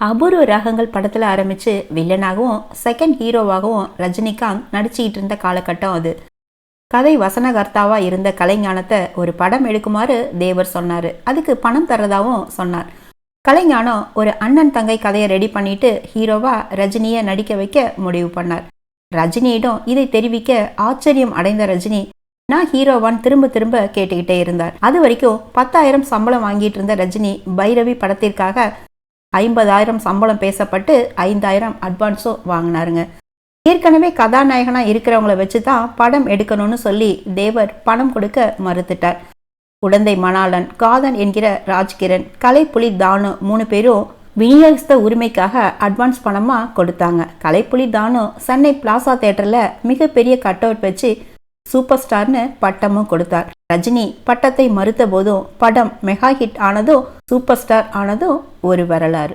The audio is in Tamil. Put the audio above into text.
அபூர்வ ராகங்கள் படத்தில் ஆரம்பித்து வில்லனாகவும் செகண்ட் ஹீரோவாகவும் ரஜினிகாந்த் நடிச்சுக்கிட்டு இருந்த காலகட்டம் அது. கதை வசனகர்த்தாவாக இருந்த கலைஞானத்தை ஒரு படம் எடுக்குமாறு தேவர் சொன்னார். அதுக்கு பணம் தரதாகவும் சொன்னார். கலைஞானம் ஒரு அண்ணன் தங்கை கதையை ரெடி பண்ணிட்டு ஹீரோவாக ரஜினியை நடிக்க வைக்க முடிவு பண்ணார். ரஜினியிடம் இதை தெரிவிக்க ஆச்சரியம் அடைந்த ரஜினி நான் ஹீரோவான் திரும்ப திரும்ப கேட்டுக்கிட்டே இருந்தார். அது வரைக்கும் பத்தாயிரம் சம்பளம் வாங்கிட்டு இருந்த ரஜினி பைரவி படத்திற்காக ஐம்பதாயிரம் சம்பளம் பேசப்பட்டு ஐந்தாயிரம் அட்வான்ஸும் வாங்கினாருங்க. ஏற்கனவே கதாநாயகனாக இருக்கிறவங்கள வச்சு தான் படம் எடுக்கணும்னு சொல்லி தேவர் பணம் கொடுக்க மறுத்துட்டார். குழந்தை மணாளன் காதன் என்கிற ராஜ்கிரண் கலைப்புலி தானு மூணு பேரும் விநியோகஸ்த உரிமைக்காக அட்வான்ஸ் பணமாக கொடுத்தாங்க. கலைப்புலி தானு சென்னை பிளாசா தேட்டரில் மிகப்பெரிய கட் அவுட் வச்சு சூப்பர் ஸ்டார்னு பட்டமும் கொடுத்தார். ரஜினி பட்டத்தை மறுத்த போதும் படம் மெகா ஹிட் ஆனதும் சூப்பர் ஸ்டார் ஆனதும் ஒரு வரலாறு.